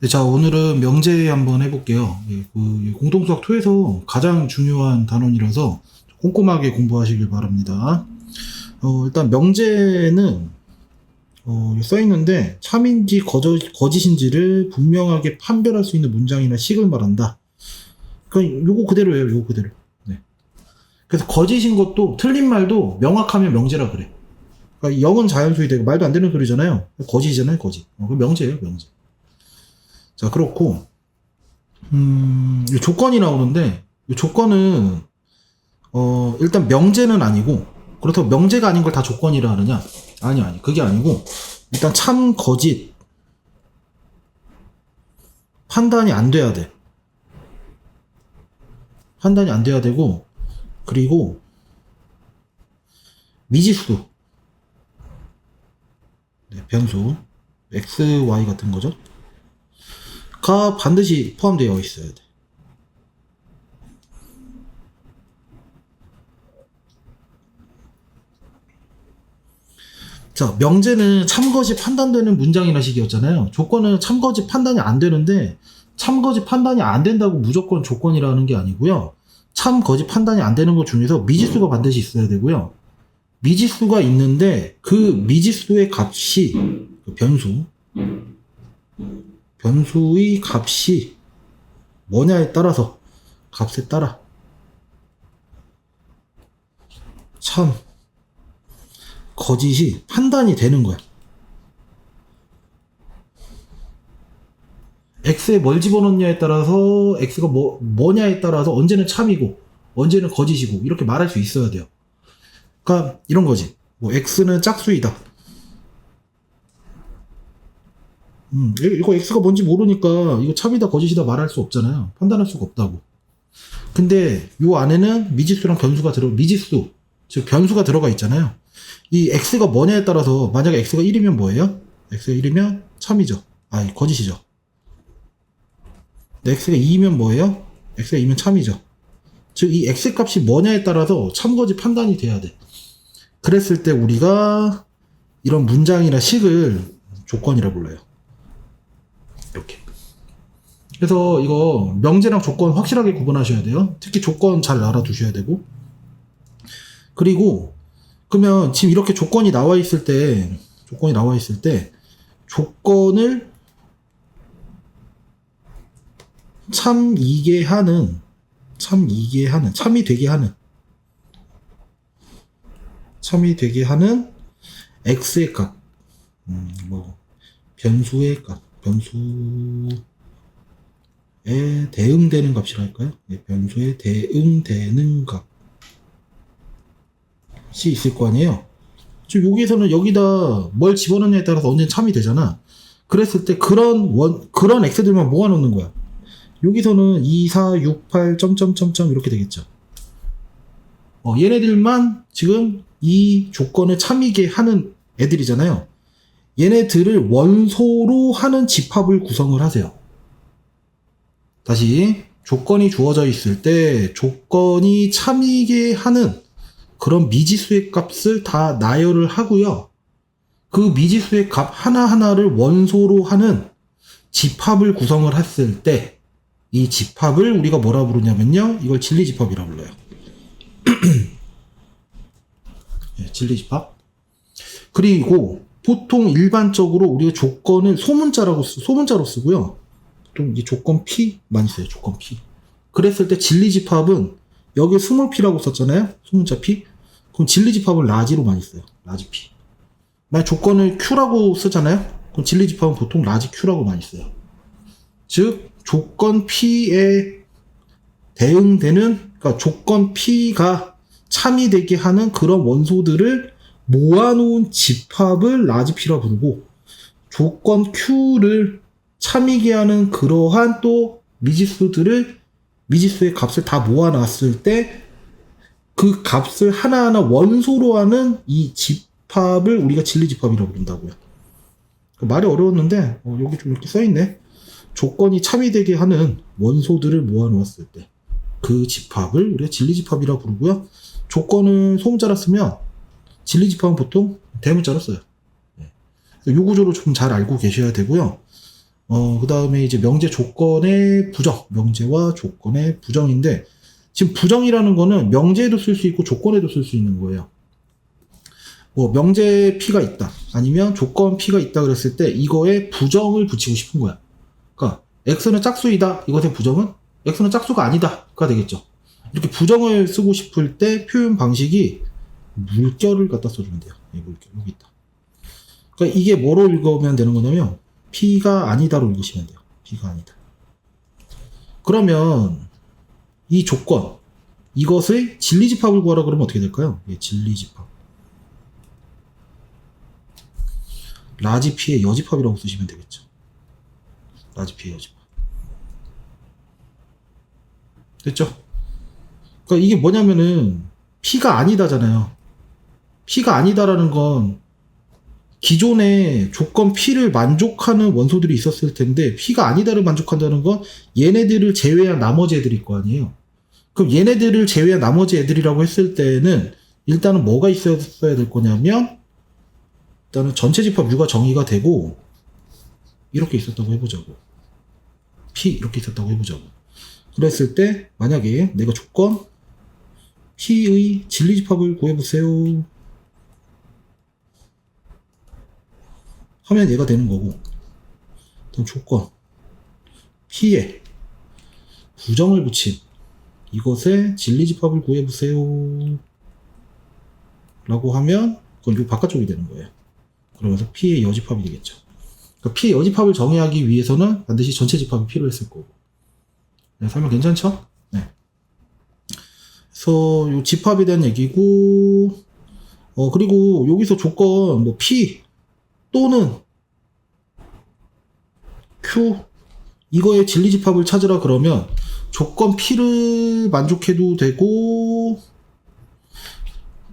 네, 자, 오늘은 명제 한번 해볼게요. 예, 그 공동수학 2에서 가장 중요한 단원이라서 꼼꼼하게 공부하시길 바랍니다. 어, 일단 명제는 어, 써 있는데 참인지 거저, 거짓 인지를 분명하게 판별할 수 있는 문장이나 식을 말한다. 그러니까 요거 그대로예요. 요거 그대로. 네. 그래서 거짓인 것도 틀린 말도 명확하면 명제라 그래. 그러니까 영은 자연수이 되고 말도 안 되는 소리잖아요. 거짓이잖아요, 거짓. 어, 그 명제예요, 명제. 자, 그렇고, 음, 이 조건이 나오는데, 이 조건은, 어, 일단 명제는 아니고, 그렇다고 명제가 아닌 걸 다 조건이라 하느냐? 아니, 아니. 그게 아니고, 일단 참, 거짓. 판단이 안 돼야 돼. 판단이 안 돼야 되고, 그리고, 미지수. 네, 변수. x, y 같은 거죠. 가 반드시 포함되어 있어야 돼. 자, 명제는 참거짓 판단되는 문장이나 식이었잖아요. 조건은 참거짓 판단이 안 되는데, 참거짓 판단이 안 된다고 무조건 조건이라는 게 아니고요. 참거짓 판단이 안 되는 것 중에서 미지수가 반드시 있어야 되고요. 미지수가 있는데, 그 미지수의 값이, 그 변수, 변수의 값이 뭐냐에 따라서 값에 따라 참 거짓이 판단이 되는 거야. x에 뭘 집어넣냐에 따라서 x가 뭐 뭐냐에 따라서 언제는 참이고 언제는 거짓이고 이렇게 말할 수 있어야 돼요. 그러니까 이런 거지. 뭐 x는 짝수이다. 음, 이거 X가 뭔지 모르니까 이거 참이다 거짓이다 말할 수 없잖아요. 판단할 수가 없다고. 근데 요 안에는 미지수랑 변수가 들어 미지수 즉 변수가 들어가 있잖아요. 이 X가 뭐냐에 따라서 만약에 X가 1이면 뭐예요? X가 1이면 참이죠. 아니 거짓이죠. 근데 X가 2이면 뭐예요? X가 2면 참이죠. 즉 이 X 값이 뭐냐에 따라서 참거짓 판단이 돼야 돼. 그랬을 때 우리가 이런 문장이나 식을 조건이라 불러요. 이렇게. 그래서 이거 명제랑 조건 확실하게 구분하셔야 돼요. 특히 조건 잘 알아두셔야 되고. 그리고 그러면 지금 이렇게 조건이 나와 있을 때 조건이 나와 있을 때 조건을 참이게 하는 참이게 하는 참이 되게 하는 참이 되게 하는 x의 값, 음, 뭐 변수의 값, 변수에 대응되는 값이랄까요? 네, 변수에 대응되는 값이 있을 거 아니에요? 지금 여기에서는 여기다 뭘 집어넣냐에 따라서 언제는 참이 되잖아. 그랬을 때 그런 원, 그런 x들만 모아 놓는 거야. 여기서는 2, 4, 6, 8, 점점점점 이렇게 되겠죠. 어, 얘네들만 지금 이 조건을 참이게 하는 애들이잖아요. 얘네들을 원소로 하는 집합을 구성을 하세요. 다시 조건이 주어져 있을 때 조건이 참이게 하는 그런 미지수의 값을 다 나열을 하고요. 그 미지수의 값 하나하나를 원소로 하는 집합을 구성을 했을 때 이 집합을 우리가 뭐라 부르냐면요. 이걸 진리 집합이라 불러요. 예, 진리 집합. 그리고 보통 일반적으로 우리가 조건을 소문자라고 쓰, 소문자로 쓰고요. 보통 이 조건 P 많이 써요. 조건 P. 그랬을 때 진리집합은 여기 스몰 P라고 썼잖아요. 소문자 P. 그럼 진리집합을 라지로 많이 써요. 라지 P. 만약 조건을 Q라고 쓰잖아요. 그럼 진리집합은 보통 라지 Q라고 많이 써요. 즉 조건 P에 대응되는 그러니까 조건 P가 참이 되게 하는 그런 원소들을 모아놓은 집합을 라지 P라 부르고 조건 Q를 참이게 하는 그러한 또 미지수들을 미지수의 값을 다 모아놨을 때 그 값을 하나하나 원소로 하는 이 집합을 우리가 진리집합이라고 부른다고요. 말이 어려웠는데 어, 여기 좀 이렇게 써있네. 조건이 참이되게 하는 원소들을 모아놓았을 때 그 집합을 우리가 진리집합이라고 부르고요. 조건을 소문자로 쓰면 진리집합은 보통 대문자로 써요. 네. 이 구조를 좀 잘 알고 계셔야 되고요. 어, 그 다음에 이제 명제 조건의 부정, 명제와 조건의 부정인데, 지금 부정이라는 거는 명제에도 쓸 수 있고 조건에도 쓸 수 있는 거예요. 뭐, 명제 P가 있다. 아니면 조건 P가 있다 그랬을 때 이거에 부정을 붙이고 싶은 거야. 그러니까, X는 짝수이다. 이것의 부정은 X는 짝수가 아니다.가 되겠죠. 이렇게 부정을 쓰고 싶을 때 표현 방식이 물결을 갖다 써주면 돼요. 이 물결, 여기 있다. 그러니까 이게 뭐로 읽으면 되는 거냐면, P가 아니다로 읽으시면 돼요. P가 아니다. 그러면 이 조건 이것의 진리집합을 구하라 그러면 어떻게 될까요? 예, 진리집합. 라지 P의 여집합이라고 쓰시면 되겠죠. 라지 P의 여집합. 됐죠? 그러니까 이게 뭐냐면은 P가 아니다잖아요. P가 아니다라는 건 기존에 조건 P를 만족하는 원소들이 있었을 텐데 P가 아니다를 만족한다는 건 얘네들을 제외한 나머지 애들일 거 아니에요. 그럼 얘네들을 제외한 나머지 애들이라고 했을 때는 일단은 뭐가 있었어야 될 거냐면 일단은 전체 집합 U가 정의가 되고 이렇게 있었다고 해보자고. P 이렇게 있었다고 해보자고. 그랬을 때 만약에 내가 조건 P의 진리 집합을 구해보세요. 하면 얘가 되는 거고. 그럼 조건. P에 부정을 붙인 이것의 진리집합을 구해보세요. 라고 하면 그건 이 바깥쪽이 되는 거예요. 그러면서 P의 여집합이 되겠죠. 그러니까 P의 여집합을 정의하기 위해서는 반드시 전체 집합이 필요했을 거고. 네, 설명 괜찮죠? 네. 그래서 요 집합에 대한 얘기고 어 그리고 여기서 조건 뭐 P 또는 Q 이거의 진리 집합을 찾으라 그러면 조건 P를 만족해도 되고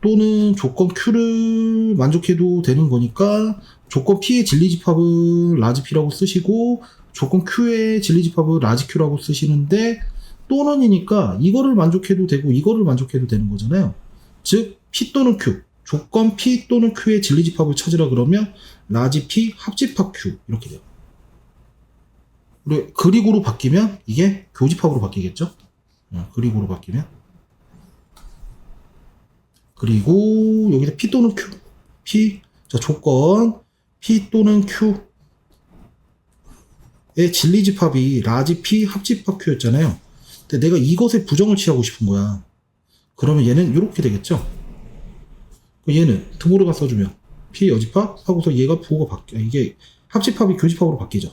또는 조건 Q를 만족해도 되는 거니까 조건 P의 진리 집합은 라지 P라고 쓰시고 조건 Q의 진리 집합은 라지 Q라고 쓰시는데 또는이니까 이거를 만족해도 되고 이거를 만족해도 되는 거잖아요. 즉 P 또는 Q 조건 P 또는 Q의 진리 집합을 찾으라 그러면 라지 P 합집합 Q 이렇게 돼요. 그리고 그리고로 바뀌면 이게 교집합으로 바뀌겠죠? 어, 그리고로 바뀌면 그리고 여기서 P 또는 Q P 자 조건 P 또는 Q의 진리집합이 라지 P 합집합 Q였잖아요. 근데 내가 이것에 부정을 취하고 싶은 거야. 그러면 얘는 이렇게 되겠죠? 얘는 드모르가 써주면 P 여집합 하고서 얘가 부호가 바뀌어 이게 합집합이 교집합으로 바뀌죠.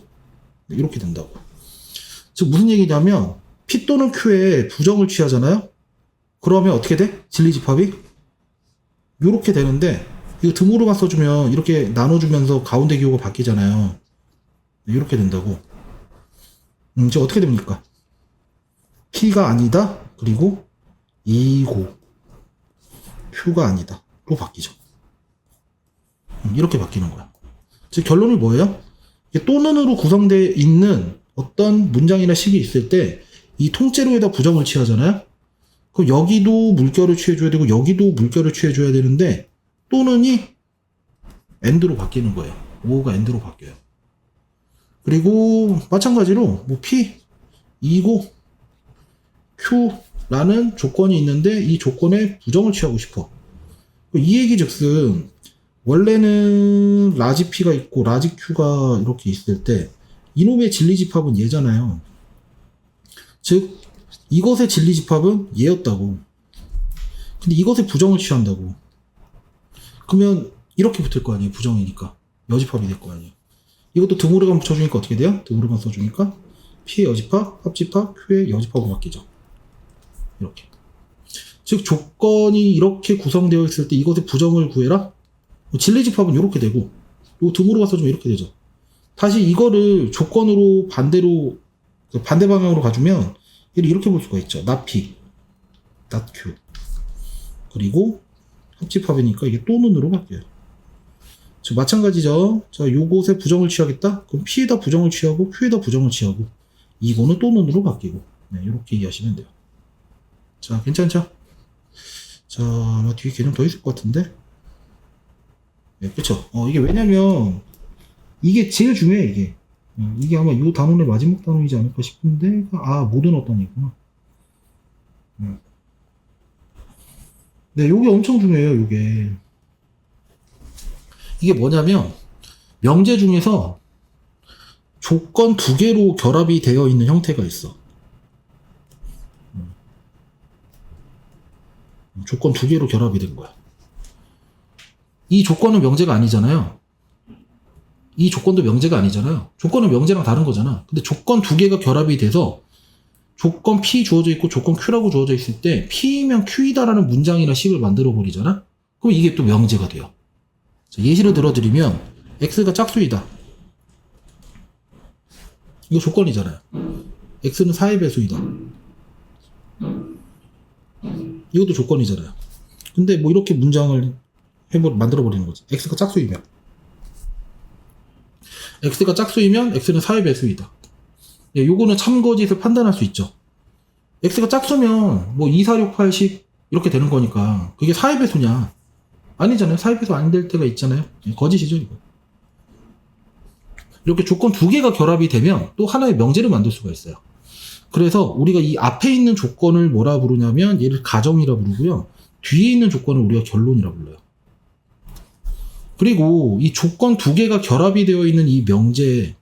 이렇게 된다고. 즉 무슨 얘기냐면 P 또는 Q에 부정을 취하잖아요. 그러면 어떻게 돼? 진리집합이 이렇게 되는데 이거 드모르만 써주면 이렇게 나눠주면서 가운데 기호가 바뀌잖아요. 이렇게 된다고. 음, 이제 어떻게 됩니까? P가 아니다. 그리고 2고 Q가 아니다. 로 바뀌죠. 음, 이렇게 바뀌는 거야. 즉 결론이 뭐예요? 또는으로 구성되어 있는 어떤 문장이나 식이 있을 때 이 통째로에다 부정을 취하잖아요. 그럼 여기도 물결을 취해줘야 되고 여기도 물결을 취해줘야 되는데 또는이 end로 바뀌는 거예요. 5가 end로 바뀌어요. 그리고 마찬가지로 뭐 p 2고 q라는 조건이 있는데 이 조건에 부정을 취하고 싶어. 이 얘기 즉슨 원래는 라지 P가 있고 라지 Q가 이렇게 있을 때 이놈의 진리 집합은 얘잖아요. 즉 이것의 진리 집합은 얘였다고. 근데 이것에 부정을 취한다고. 그러면 이렇게 붙을 거 아니에요. 부정이니까. 여집합이 될 거 아니에요. 이것도 드모르간 붙여주니까 어떻게 돼요? 드모르간 써주니까 P의 여집합, 합집합, Q의 여집합으로 바뀌죠. 이렇게. 즉 조건이 이렇게 구성되어 있을 때 이것의 부정을 구해라. 뭐 진리집합은 이렇게 되고 요 등으로 가서 좀 이렇게 되죠. 다시 이거를 조건으로 반대로 반대 방향으로 가주면 이렇게 볼 수가 있죠. 나피, 낫큐 그리고 합집합이니까 이게 또는으로 바뀌어요. 즉 마찬가지죠. 자, 요것에 부정을 취하겠다. 그럼 P에다 부정을 취하고 Q에다 부정을 취하고 이거는 또는으로 바뀌고 네, 이렇게 이해하시면 돼요. 자, 괜찮죠? 자, 아마 뒤에 개념 더 있을 것 같은데. 네, 그쵸. 어, 이게 왜냐면, 이게 제일 중요해, 이게. 음, 이게 아마 이 단원의 마지막 단원이지 않을까 싶은데 아 모든 어떤 이구나. 음. 네, 요게 엄청 중요해요. 요게 이게 뭐냐면 명제 중에서 조건 두 개로 결합이 되어 있는 형태가 있어. 음. 조건 두 개로 결합이 된 거야. 이 조건은 명제가 아니잖아요. 이 조건도 명제가 아니잖아요. 조건은 명제랑 다른 거잖아. 근데 조건 두 개가 결합이 돼서 조건 P 주어져 있고 조건 Q라고 주어져 있을 때 P면 Q이다라는 문장이나 식을 만들어 버리잖아? 그럼 이게 또 명제가 돼요. 자, 예시를 들어드리면 X가 짝수이다. 이거 조건이잖아요. X는 4의 배수이다. 이것도 조건이잖아요. 근데 뭐 이렇게 문장을 해버 만들어 버리는 거지. X가 짝수이면. X가 짝수이면 X는 4의 배수이다. 예, 요거는 참거짓을 판단할 수 있죠. X가 짝수면 뭐 2, 4, 6, 8, 10 이렇게 되는 거니까 그게 4의 배수냐? 아니잖아요. 4의 배수 안 될 때가 있잖아요. 예, 거짓이죠, 이거. 이렇게 조건 두 개가 결합이 되면 또 하나의 명제를 만들 수가 있어요. 그래서 우리가 이 앞에 있는 조건을 뭐라 부르냐면 얘를 가정이라 부르고요. 뒤에 있는 조건을 우리가 결론이라 불러요. 그리고 이 조건 두 개가 결합이 되어 있는 이 명제,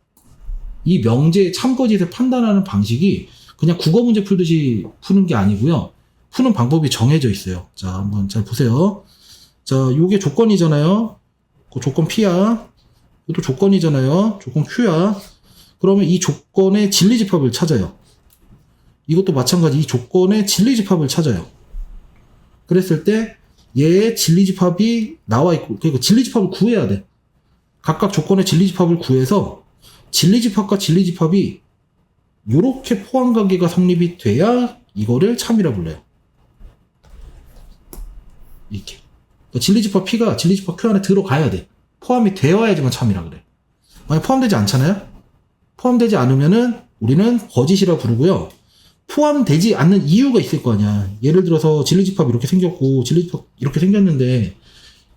이 명제의 참거짓을 판단하는 방식이 그냥 국어 문제 풀듯이 푸는 게 아니고요. 푸는 방법이 정해져 있어요. 자, 한번 잘 보세요. 자, 요게 조건이잖아요. 그 조건 P야. 이것도 조건이잖아요. 조건 Q야. 그러면 이 조건의 진리 집합을 찾아요. 이것도 마찬가지 이 조건의 진리 집합을 찾아요. 그랬을 때 얘의 진리집합이 나와 있고 그러니까 진리집합을 구해야 돼. 각각 조건의 진리집합을 구해서 진리집합과 진리집합이 이렇게 포함관계가 성립이 돼야 이거를 참이라 불러요. 이렇게. 그러니까 진리집합 P가 진리집합 Q 안에 들어가야 돼. 포함이 되어야지만 참이라 그래. 만약 포함되지 않잖아요? 포함되지 않으면은 우리는 거짓이라 부르고요. 포함되지 않는 이유가 있을 거 아니야. 예를 들어서 진리집합 이렇게 생겼고 진리집합 이렇게 생겼는데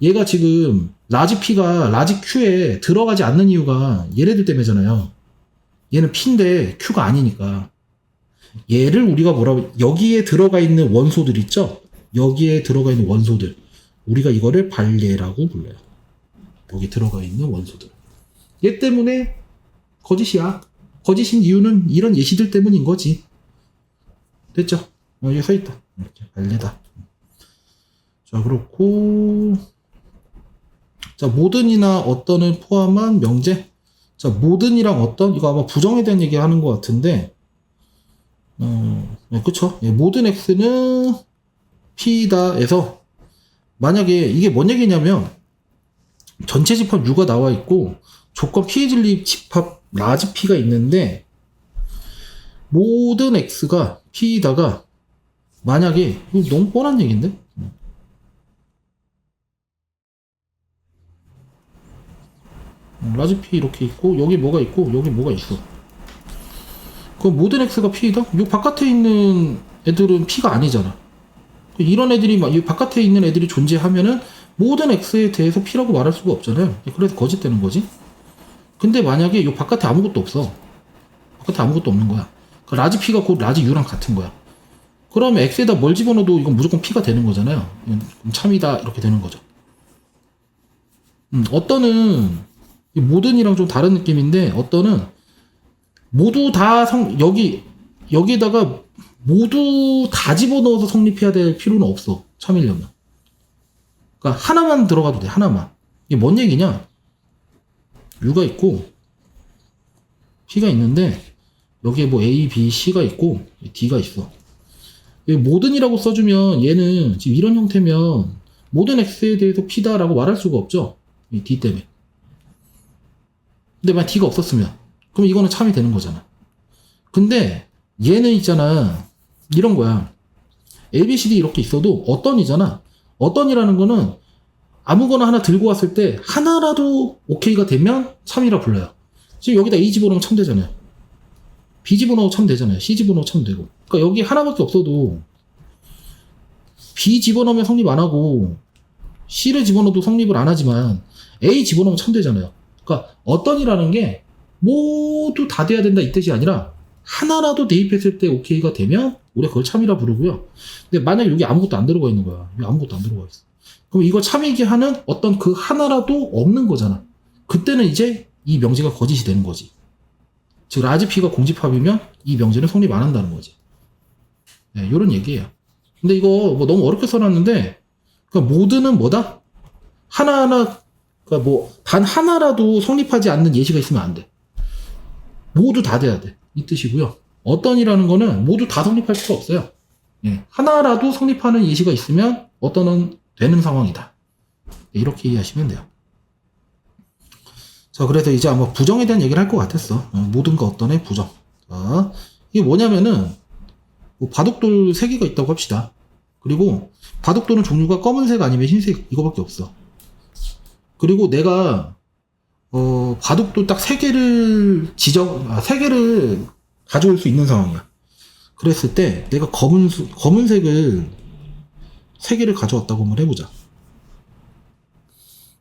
얘가 지금 라지 P가 라지 Q에 들어가지 않는 이유가 얘네들 때문이잖아요. 얘는 P인데 Q가 아니니까. 얘를 우리가 뭐라고 여기에 들어가 있는 원소들 있죠? 여기에 들어가 있는 원소들. 우리가 이거를 발예라고 불러요. 여기 들어가 있는 원소들. 얘 때문에 거짓이야. 거짓인 이유는 이런 예시들 때문인 거지. 됐죠? 어, 여기 서 있다. 이렇게 발레다. 자, 그렇고 자, 모든이나 어떤을 포함한 명제. 자, 모든이랑 어떤 이거 아마 부정에 대한 얘기 하는 것 같은데 어, 네, 그쵸? 예, 모든 x는 p다에서 만약에 이게 뭔 얘기냐면 전체 집합 U가 나와 있고 조건 P의 진리 집합 라지 P가 있는데 모든 X가 P다가 만약에 이거 너무 뻔한 얘기인데 음, 라지 P 이렇게 있고 여기 뭐가 있고 여기 뭐가 있어 그럼 모든 X가 P다? 이 바깥에 있는 애들은 P가 아니잖아 이런 애들이 막 이 바깥에 있는 애들이 존재하면은 모든 x에 대해서 p라고 말할 수가 없잖아요. 그래서 거짓되는 거지. 근데 만약에 이 바깥에 아무것도 없어. 바깥에 아무것도 없는 거야. 그 라지 p가 곧 라지 u랑 같은 거야. 그러면 x에다 뭘 집어넣어도 이건 무조건 p가 되는 거잖아요. 참이다 이렇게 되는 거죠. 음, 어떤은 이 모든이랑 좀 다른 느낌인데 어떤은 모두 다 성, 여기 여기에다가 모두 다 집어넣어서 성립해야 될 필요는 없어. 참이려면. 그러니까 하나만 들어가도 돼. 하나만. 이게 뭔 얘기냐? U가 있고 P가 있는데 여기에 뭐 A, B, C가 있고 D가 있어. 이 모든이라고 써주면 얘는 지금 이런 형태면 모든 X에 대해서 P다라고 말할 수가 없죠. 이 D 때문에. 근데 만약 D가 없었으면 그럼 이거는 참이 되는 거잖아. 근데 얘는 있잖아. 이런 거야. A, B, C, D 이렇게 있어도 어떤이잖아. 어떤이라는 거는 아무거나 하나 들고 왔을 때 하나라도 오케이가 되면 참이라 불러요. 지금 여기다 A 집어넣으면 참 되잖아요. B 집어넣으면 참 되잖아요. C 집어넣으면 참 되고. 그러니까 여기 하나밖에 없어도 B 집어넣으면 성립 안 하고 C를 집어넣어도 성립을 안 하지만 A 집어넣으면 참 되잖아요. 그러니까 어떤이라는 게 모두 다 돼야 된다 이 뜻이 아니라 하나라도 대입했을 때 오케이가 되면 우리가 그걸 참이라 부르고요. 근데 만약에 여기 아무것도 안 들어가 있는 거야. 여기 아무것도 안 들어가 있어. 그럼 이거 참이게 하는 어떤 그 하나라도 없는 거잖아. 그때는 이제 이 명제가 거짓이 되는 거지. 즉 라지피가 공집합이면 이 명제는 성립 안 한다는 거지. 네, 이런 얘기예요. 근데 이거 뭐 너무 어렵게 써놨는데 그 모드는 뭐다? 하나하나 그러니까 뭐 단 하나라도 성립하지 않는 예시가 있으면 안 돼. 모두 다 돼야 돼. 이 뜻이고요. 어떤이라는 거는 모두 다 성립할 수가 없어요. 예, 하나라도 성립하는 예시가 있으면 어떤은 되는 상황이다. 예, 이렇게 이해하시면 돼요. 자, 그래서 이제 아마 부정에 대한 얘기를 할 것 같았어. 어, 모든가 어떤의 부정. 자, 이게 뭐냐면은 뭐 바둑돌 3개가 있다고 합시다. 그리고 바둑돌은 종류가 검은색 아니면 흰색 이거밖에 없어. 그리고 내가 어, 바둑돌 딱 3개를 지정 아, 3개를 가져올 수 있는 상황이야. 그랬을 때 내가 검은 수- 검은색을 3개를 가져왔다고 한번 해보자.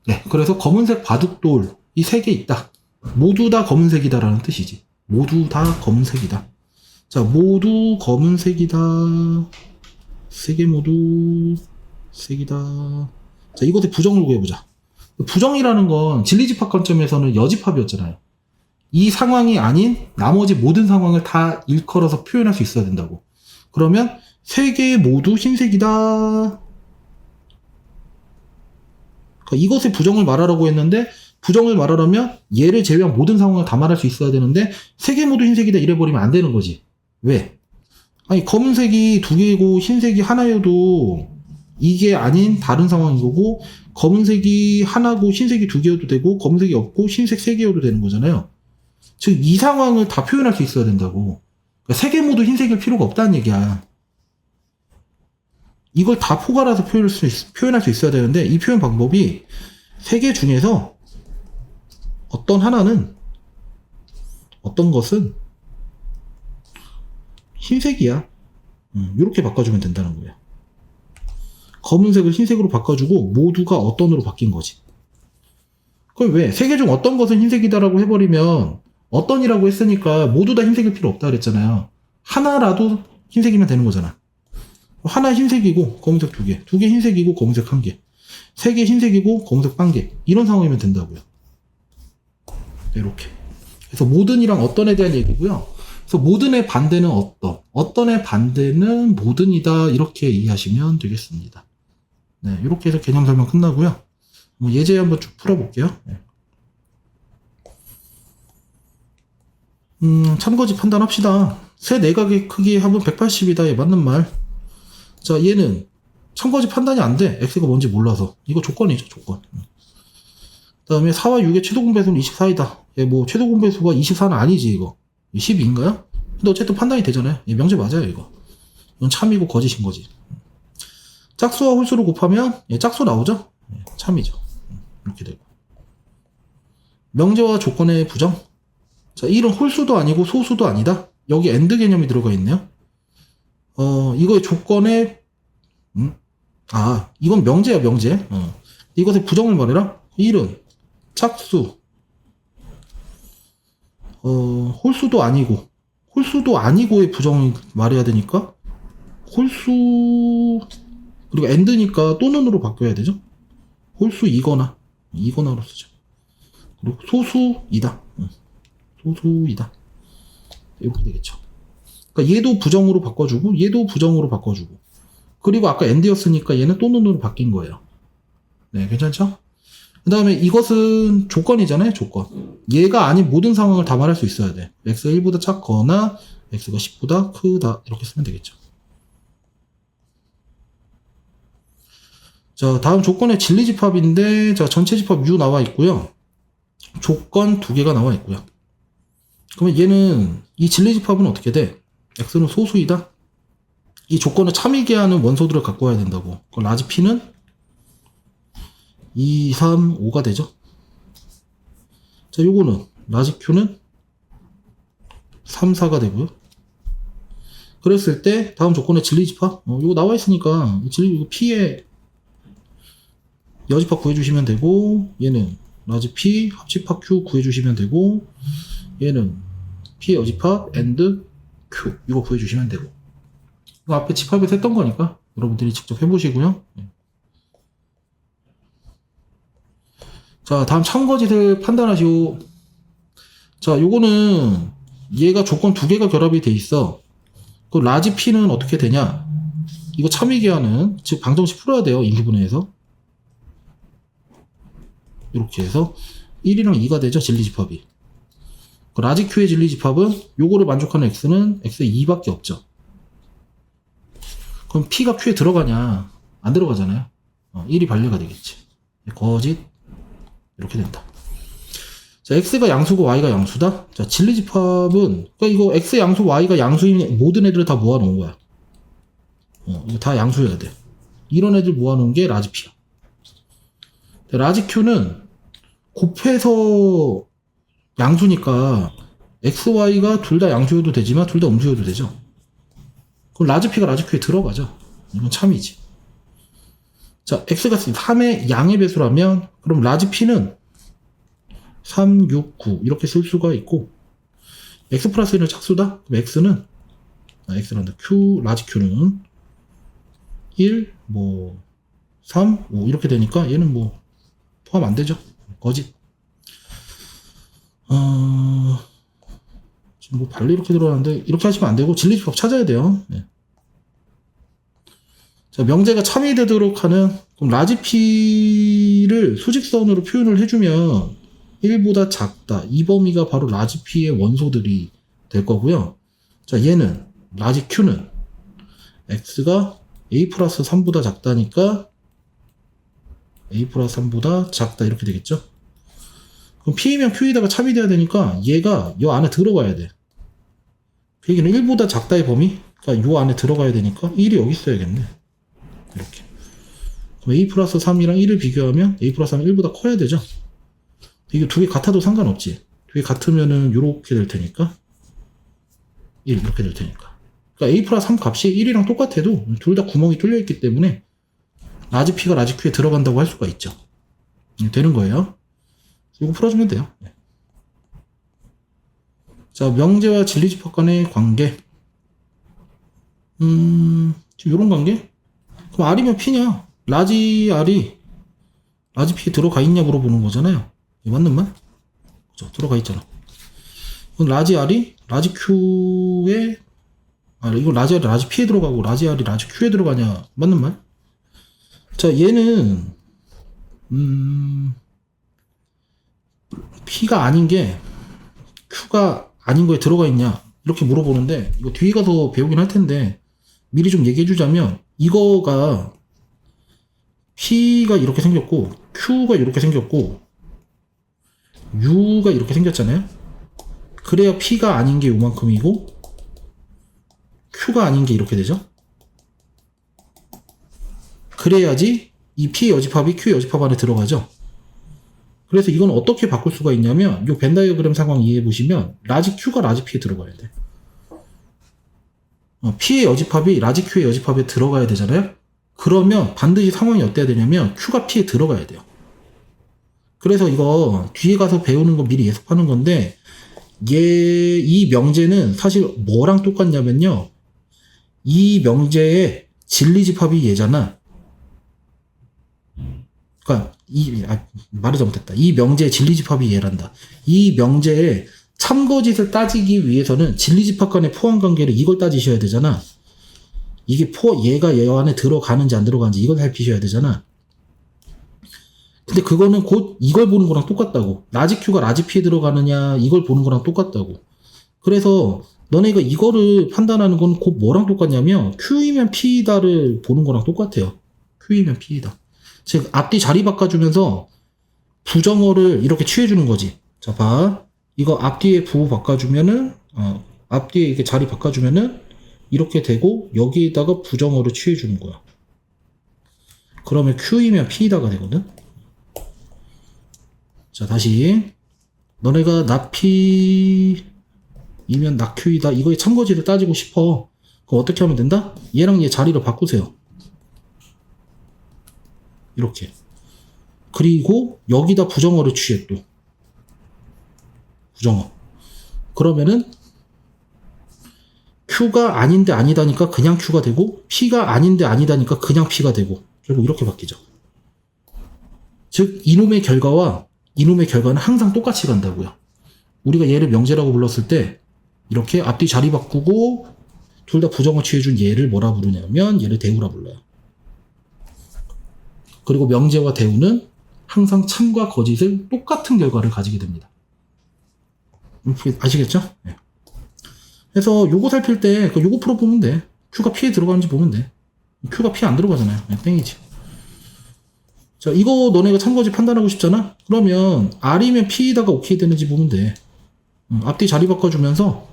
네, 그래서 검은색 바둑돌 이 세 개 있다. 모두 다 검은색이다라는 뜻이지. 모두 다 검은색이다. 자, 모두 검은색이다. 세 개 모두 색이다. 자, 이것의 부정을 구해보자. 부정이라는 건 진리집합 관점에서는 여집합이었잖아요. 이 상황이 아닌 나머지 모든 상황을 다 일컬어서 표현할 수 있어야 된다고. 그러면 세 개 모두 흰색이다. 그러니까 이것의 부정을 말하라고 했는데 부정을 말하려면 얘를 제외한 모든 상황을 다 말할 수 있어야 되는데 세 개 모두 흰색이다 이래 버리면 안 되는 거지. 왜? 아니 검은색이 두 개고 흰색이 하나여도 이게 아닌 다른 상황인 거고 검은색이 하나고 흰색이 두 개여도 되고 검은색이 없고 흰색 세 개여도 되는 거잖아요. 즉 이 상황을 다 표현할 수 있어야 된다고. 그러니까 세개 모두 흰색일 필요가 없다는 얘기야. 이걸 다 포괄해서 표현할 수, 있, 표현할 수 있어야 되는데 이 표현 방법이 세 개 중에서 어떤 하나는 어떤 것은 흰색이야. 이렇게 바꿔주면 된다는 거예요. 검은색을 흰색으로 바꿔주고 모두가 어떤으로 바뀐 거지. 그럼 왜? 세 개 중 어떤 것은 흰색이다라고 해버리면 어떤이라고 했으니까 모두 다 흰색일 필요 없다 그랬잖아요. 하나라도 흰색이면 되는 거잖아. 하나 흰색이고 검은색 두 개, 두 개 흰색이고 검은색 한 개, 세 개 흰색이고 검은색 한 개. 이런 상황이면 된다고요. 이렇게. 그래서 모든이랑 어떤에 대한 얘기고요. 그래서 모든의 반대는 어떤, 어떤의 반대는 모든이다 이렇게 이해하시면 되겠습니다. 네, 이렇게 해서 개념 설명 끝나고요. 뭐 예제 한번 쭉 풀어볼게요. 네. 음, 참고지 판단합시다. 새 내각의 크기의 합은 180이다에 맞는 말. 자, 얘는 참고지 판단이 안 돼. x가 뭔지 몰라서. 이거 조건이죠, 조건. 그 다음에 4와 6의 최소 공배수는 24이다. 얘뭐 최소 공배수가 24는 아니지, 이거. 12인가요? 근데 어쨌든 판단이 되잖아요. 얘 명제 맞아요, 이거. 이건 참이고 거짓인 거지. 짝수와 홀수를 곱하면 얘 짝수 나오죠? 예, 참이죠. 이렇게 되고. 명제와 조건의 부정. 자, 1은 홀수도 아니고 소수도 아니다. 여기 엔드 개념이 들어가 있네요. 어, 이거의 조건에, 음? 아, 이건 명제야, 명제. 어. 이것의 부정을 말해라. 1은 짝수. 어, 홀수도 아니고, 홀수도 아니고의 부정을 말해야 되니까, 홀수, 그리고 엔드니까 또는으로 바뀌어야 되죠? 홀수이거나, 이거나로 쓰죠. 그리고 소수이다. 응. 소수이다. 이렇게 되겠죠. 그러니까 얘도 부정으로 바꿔주고, 얘도 부정으로 바꿔주고. 그리고 아까 엔드였으니까 얘는 또는으로 바뀐 거예요. 네, 괜찮죠? 그 다음에 이것은 조건이잖아요, 조건. 얘가 아닌 모든 상황을 다 말할 수 있어야 돼. x가 1보다 작거나 x가 10보다 크다. 이렇게 쓰면 되겠죠. 자, 다음 조건의 진리 집합인데, 자, 전체 집합 U 나와 있고요. 조건 두 개가 나와 있고요. 그러면 얘는, 이 진리 집합은 어떻게 돼? x는 소수이다? 이 조건을 참이게 하는 원소들을 갖고 와야 된다고. 그럼 라지 P는 2, 3, 5가 되죠. 자, 요거는, 라지 Q는 3, 4가 되고요. 그랬을 때, 다음 조건의 진리집합, 어, 요거 나와 있으니까, 이 진리, 이거 P의 여집합 구해주시면 되고, 얘는 라지 P, 합집합 Q 구해주시면 되고, 얘는 P의 여집합 and Q 이거 구해주시면 되고 이거 앞에 집합에서 했던 거니까 여러분들이 직접 해보시고요. 자 다음 참거짓을 판단하시오. 자 요거는 얘가 조건 두 개가 결합이 돼 있어. 그 라지 P는 어떻게 되냐? 이거 참이기하는 즉 방정식 풀어야 돼요 인수분해에서 이렇게 해서 1이랑 2가 되죠 진리집합이 그 라지 Q의 진리집합은 요거를 만족하는 X는 X의 2밖에 없죠 그럼 P가 Q에 들어가냐 안 들어가잖아요 어, 1이 반려가 되겠지 거짓 이렇게 된다 자 X가 양수고 Y가 양수다 자 진리집합은 그러니까 이거 X 양수 Y가 양수인 모든 애들을 다 모아놓은 거야 어, 이거 다 양수여야 돼. 이런 애들 모아놓은 게 라지 P야. 라지 Q는 곱해서 양수니까 X, Y가 둘 다 양수여도 되지만 둘 다 음수여도 되죠. 그럼 라지 P가 라지 Q에 들어가죠. 이건 참이지. 자, X가 3의 양의 배수라면 그럼 라지 P는 3, 6, 9 이렇게 쓸 수가 있고 X 플러스 1은 착수다? 그럼 X는 아, X란다. Q, 라지 Q는 1, 뭐, 3, 5 이렇게 되니까 얘는 뭐 포함 안 되죠. 거짓. 어, 지금 뭐 발리 이렇게 들어가는데 이렇게 하시면 안 되고 진리집합 찾아야 돼요. 네. 자, 명제가 참이 되도록 하는 그럼 라지 P를 수직선으로 표현을 해주면 1보다 작다. 이 범위가 바로 라지 P의 원소들이 될 거고요. 자, 얘는 라지 Q는 x가 a 플러스 3보다 작다니까 a 플러스 3보다 작다 이렇게 되겠죠? 그럼 p이면 q에다가 참이 돼야 되니까 얘가 이 안에 들어가야 돼. 그 얘기는 1보다 작다의 범위? 그러니까 이 안에 들어가야 되니까 1이 여기 있어야겠네. 이렇게. 그럼 a 플러스 3이랑 1을 비교하면 a 플러스 3이 1보다 커야 되죠? 이게 두 개 같아도 상관없지. 두 개 같으면은 이렇게 될 테니까 1 이렇게 될 테니까. 그러니까 a 플러스 3 값이 1이랑 똑같아도 둘 다 구멍이 뚫려 있기 때문에 라지 P가 라지 Q에 들어간다고 할 수가 있죠. 음, 되는 거예요. 이거 풀어주면 돼요. 네. 자, 명제와 진리집합 간의 관계. 음, 지금 이런 관계? 그럼 R이면 P냐? 라지 R이 라지 P에 들어가 있냐 물어보는 거잖아요. 이 맞는 말? 그죠? 들어가 있잖아. 그럼 라지 R이 라지 Q에 아, 이거 라지 R이 라지 P에 들어가고 라지 R이 라지 Q에 들어가냐 맞는 말? 자, 얘는 음 P가 아닌 게 Q가 아닌 거에 들어가 있냐 이렇게 물어보는데 이거 뒤에 가서 배우긴 할 텐데 미리 좀 얘기해 주자면 이거가 P가 이렇게 생겼고 Q가 이렇게 생겼고 U가 이렇게 생겼잖아요. 그래야 P가 아닌 게 요만큼이고 Q가 아닌 게 이렇게 되죠? 그래야지 이 P의 여집합이 Q의 여집합 안에 들어가죠? 그래서 이건 어떻게 바꿀 수가 있냐면 이 벤다이어그램 상황 이해해 보시면 라지 Q가 라지 P에 들어가야 돼. 어, P의 여집합이 라지 Q의 여집합에 들어가야 되잖아요. 그러면 반드시 상황이 어때야 되냐면 Q가 P에 들어가야 돼요. 그래서 이거 뒤에 가서 배우는 거 미리 예습하는 건데 얘 이 명제는 사실 뭐랑 똑같냐면요. 이 명제의 진리집합이 얘잖아. 그러니까 이 아, 말을 잘못했다. 이 명제의 진리집합이 얘란다. 이 명제의 참거짓을 따지기 위해서는 진리집합 간의 포함 관계를 이걸 따지셔야 되잖아. 이게 포 얘가 얘 안에 들어가는지 안 들어가는지 이걸 살피셔야 되잖아. 근데 그거는 곧 이걸 보는 거랑 똑같다고. 라지 Q가 라지 P에 들어가느냐 이걸 보는 거랑 똑같다고. 그래서 너네가 이거를 판단하는 건 곧 뭐랑 똑같냐면 Q이면 P다를 보는 거랑 똑같아요. Q이면 P이다. 즉 앞뒤 자리 바꿔주면서 부정어를 이렇게 취해주는 거지. 자, 봐. 이거 앞뒤에 부호 바꿔주면은 어, 앞뒤에 이렇게 자리 바꿔주면은 이렇게 되고 여기에다가 부정어를 취해주는 거야. 그러면 Q이면 P다가 되거든. 자, 다시 너네가 나 P이면 나 Q이다. 이거의 참거지를 따지고 싶어. 그럼 어떻게 하면 된다? 얘랑 얘 자리를 바꾸세요. 이렇게. 그리고 여기다 부정어를 취해 또. 부정어. 그러면은 Q가 아닌데 아니다니까 그냥 Q가 되고 P가 아닌데 아니다니까 그냥 P가 되고 결국 이렇게 바뀌죠. 즉 이놈의 결과와 이놈의 결과는 항상 똑같이 간다고요. 우리가 얘를 명제라고 불렀을 때 이렇게 앞뒤 자리 바꾸고 둘 다 부정어 취해준 얘를 뭐라 부르냐면 얘를 대우라 불러요. 그리고 명제와 대우는 항상 참과 거짓을 똑같은 결과를 가지게 됩니다. 아시겠죠? 네. 그래서 요거 살필 때 그 요거 풀어 보면 돼. Q가 P에 들어가는지 보면 돼. Q가 P 안 들어가잖아요. 네, 땡이지. 자, 이거 너네가 참거짓 판단하고 싶잖아? 그러면 R이면 P에다가 오케이 되는지 보면 돼. 음, 앞뒤 자리 바꿔주면서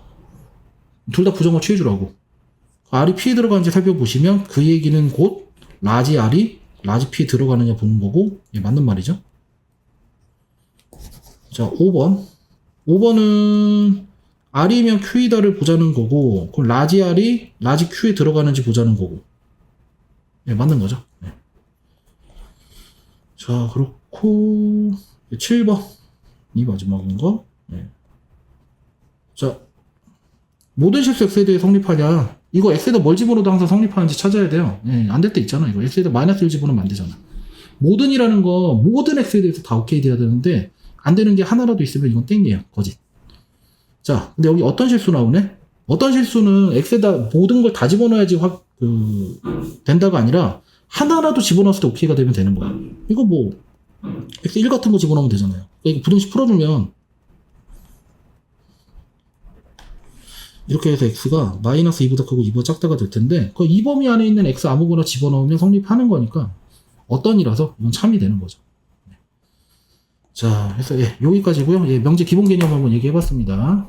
둘 다 부정어 취해주라고. R이 P에 들어가는지 살펴보시면 그 얘기는 곧 라지 R이 라지 P에 들어가느냐 보는 거고 예, 맞는 말이죠. 자, 5번. 5번은 R이면 Q이다를 보자는 거고 그럼 라지 R이 라지 Q에 들어가는지 보자는 거고 예, 맞는 거죠. 예. 자, 그렇고 7번 이 마지막인 거. 예. 자, 모든 실수 X에 대해 성립하냐? 이거 X에다 뭘 집어넣어도 항상 성립하는지 찾아야 돼요. 예, 안될 때 있잖아. 이거 X에다 마이너스 1 집어넣으면 안 되잖아. 모든이라는 거 모든 X에 대해서 다 오케이 돼야 되는데 안 되는 게 하나라도 있으면 이건 땡이에요. 거짓. 자, 근데 여기 어떤 실수 나오네? 어떤 실수는 X에다 모든 걸 다 집어넣어야지 확, 그, 된다가 아니라 하나라도 집어넣었을 때 오케이가 되면 되는 거야. 이거 뭐, X1 같은 거 집어넣으면 되잖아요. 그러니까 부등식 풀어주면 이렇게 해서 x가 마이너스 2보다 크고 2보다 작다가 될 텐데 그이 범위 안에 있는 x 아무거나 집어넣으면 성립하는 거니까 어떤이라서 이건 참이 되는 거죠. 자, 그래서 예, 여기까지고요. 예, 명제 기본 개념 한번 얘기해 봤습니다.